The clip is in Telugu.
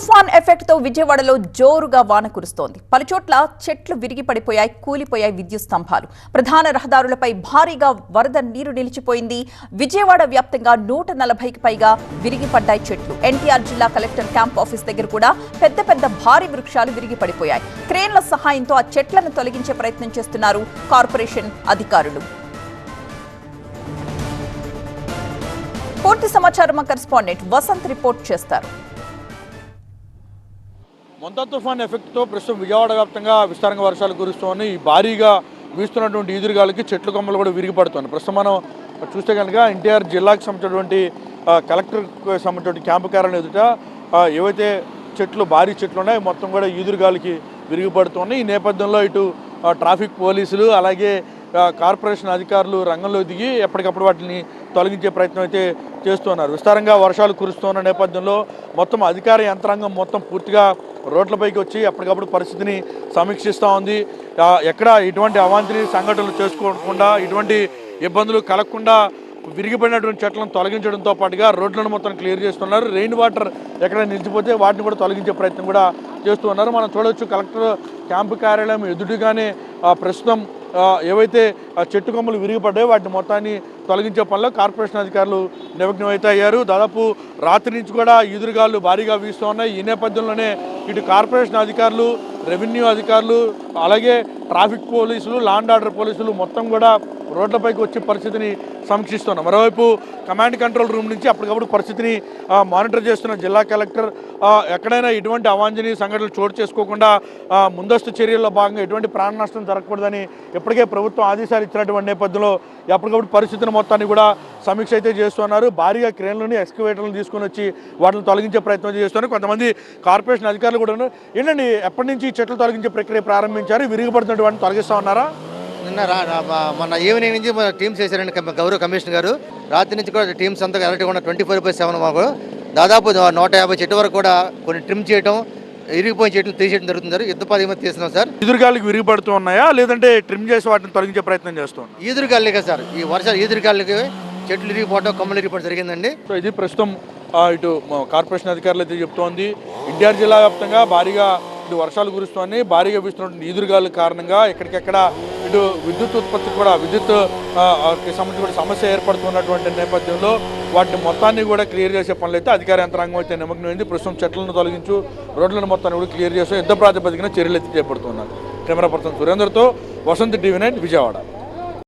తుఫాన్ ఎఫెక్ట్తో విజయవాడలో జోరుగా వాన కురుస్తోంది. పలుచోట్ల చెట్లు విరిగి పడిపోయాయి కూలిపోయాయి విద్యుత్ స్తంభాలు. ప్రధాన రహదారులపై భారీగా వరద నీరు నిలిచిపోయింది. విజయవాడ వ్యాప్తంగా నూట నలభైకి పైగా విరిగి పడ్డాయి చెట్లు. ఎన్టీఆర్ జిల్లా కలెక్టర్ క్యాంప్ ఆఫీస్ దగ్గర కూడా పెద్ద పెద్ద భారీ వృక్షాలు విరిగి పడిపోయాయి. క్రేన్ల సహాయంతో ఆ చెట్లను తొలగించే ప్రయత్నం చేస్తున్నారు కార్పొరేషన్ అధికారులు. పూర్తి సమాచారం మా కరెస్పాండెంట్ వసంత్ రిపోర్ట్ చేస్తారు. మొంతా తుఫాన్ ఎఫెక్ట్తో ప్రస్తుతం విజయవాడ వ్యాప్తంగా విస్తారంగా వర్షాలు కురుస్తున్నాయి ఈ భారీగా వీస్తున్నటువంటి ఈదురుగాలకి చెట్లు కొమ్మలు కూడా విరిగిపడుతున్నాయి. ప్రస్తుతం మనం చూస్తే కనుక ఎన్టీఆర్ జిల్లాకు సంబంధించినటువంటి కలెక్టర్కి సంబంధించిన క్యాంపు కార్యాలయం ఎదుట ఏవైతే చెట్లు భారీ చెట్లు ఉన్నాయో మొత్తం కూడా ఈదురుగాలికి విరిగిపడుతున్నాయి ఈ నేపథ్యంలో ఇటు ట్రాఫిక్ పోలీసులు అలాగే కార్పొరేషన్ అధికారులు రంగంలో దిగి ఎప్పటికప్పుడు వాటిని తొలగించే ప్రయత్నం అయితే చేస్తున్నారు విస్తారంగా వర్షాలు కురుస్తున్న నేపథ్యంలో మొత్తం అధికార యంత్రాంగం మొత్తం పూర్తిగా రోడ్లపైకి వచ్చి ఎప్పటికప్పుడు పరిస్థితిని సమీక్షిస్తూ ఉంది. ఎక్కడ ఎటువంటి అవాంతరి సంఘటనలు చేసుకోకుండా ఇటువంటి ఇబ్బందులు కలగకుండా విరిగిపడినటువంటి చెట్లను తొలగించడంతో పాటుగా రోడ్లను మొత్తం క్లియర్ చేస్తున్నారు. రెయిన్ వాటర్ ఎక్కడ నిలిచిపోతే వాటిని కూడా తొలగించే ప్రయత్నం కూడా చేస్తూ ఉన్నారు. మనం చూడవచ్చు కలెక్టర్ క్యాంపు కార్యాలయం ఎదుటిగానే ప్రస్తుతం ఏవైతే ఆ చెట్టు కొమ్మలు విరిగిపడ్డాయో వాటిని మొత్తాన్ని తొలగించే పనిలో కార్పొరేషన్ అధికారులు నిమగ్నం అయితే అయ్యారు దాదాపు రాత్రి నుంచి కూడా ఎదురుగాలు భారీగా వీస్తూ ఉన్నాయి. ఈ నేపథ్యంలోనే ఇటు కార్పొరేషన్ అధికారులు రెవెన్యూ అధికారులు అలాగే ట్రాఫిక్ పోలీసులు లాండ్ ఆర్డర్ పోలీసులు మొత్తం కూడా రోడ్లపైకి వచ్చే పరిస్థితిని సమీక్షిస్తున్నాం మరోవైపు కమాండ్ కంట్రోల్ రూమ్ నుంచి అప్పటికప్పుడు పరిస్థితిని మానిటర్ చేస్తున్న జిల్లా కలెక్టర్ ఎక్కడైనా ఎటువంటి అవాంఛనీయ సంఘటనలు చోటు చేసుకోకుండా ముందస్తు చర్యల్లో భాగంగా ఎటువంటి ప్రాణ నష్టం జరగకూడదని ఇప్పటికే ప్రభుత్వం ఆదేశాలు ఇచ్చినటువంటి నేపథ్యంలో ఎప్పటికప్పుడు పరిస్థితిని మొత్తాన్ని కూడా సమీక్ష అయితే చేస్తున్నారు. భారీగా క్రేన్లను ఎక్స్కవేటర్లను తీసుకొని వచ్చి వాటిని తొలగించే ప్రయత్నం చేస్తున్నారు. కొంతమంది కార్పొరేషన్ అధికారులు కూడా ఏంటండి ఎప్పటి నుంచి చెట్లు తొలగించే ప్రక్రియ ప్రారంభించారు? విరిగిపడుతున్నటువంటి తొలగిస్తూ తొలగిస్తా ఉన్నారా? నిన్న రా రా- మా- మొన్న ఈవినింగ్ నుంచి మన టీమ్స్ వేశారండి గౌరవ కమిషనర్ గారు. రాత్రి నుంచి కూడా టీమ్స్ అంతా అలర్ట్గా ఉన్న ట్వంటీ ఫోర్ బై సెవెన్ మాకు దాదాపు నూట యాభై చెట్టు వరకు కూడా కొన్ని ట్రిమ్ చేయడం ఇరిగిపోయిన చెట్లు తీసేయడం జరుగుతుంది యుద్ధ పది తీస్తున్నాం సార్. ఎదురుగాలికి విరిగిపడుతూ ఉన్నాయా? లేదంటే ట్రిమ్ చేసి వాటిని తొలగించే ప్రయత్నం చేస్తున్నారు ఈదురుగాలిగా సార్. ఈ వర్షాలు ఈదురుగాలికి చెట్లు ఇరిగిపోవడం కొమ్మలు ఇరిగిపోవడం జరిగిందండి. సో ఇది ప్రస్తుతం ఇటు కార్పొరేషన్ అధికారులు అయితే చెప్తోంది. ఎన్టీఆర్ జిల్లా వ్యాప్తంగా భారీగా వర్షాలు కురుస్తున్నాయి భారీగా వీస్తున్నటువంటి ఈదురుగాలు కారణంగా ఎక్కడికెక్కడ ఇటు విద్యుత్ ఉత్పత్తి కూడా విద్యుత్ ఆ, సంబంధించి కూడా సమస్య ఏర్పడుతున్నటువంటి నేపథ్యంలో వాటిని మొత్తాన్ని కూడా క్లియర్ చేసే పనులు అయితే అధికార యంత్రాంగం అయితే నిమగ్నమైంది. ప్రస్తుతం చెట్లను తొలగించు రోడ్లను మొత్తాన్ని కూడా క్లియర్ చేస్తూ యుద్ధ ప్రాతిపదికన చర్యలు అయితే చేపడుతున్నారు. కెమెరా పర్సన్ సురేందర్తో వసంత్ టీవీ నైన్ విజయవాడ.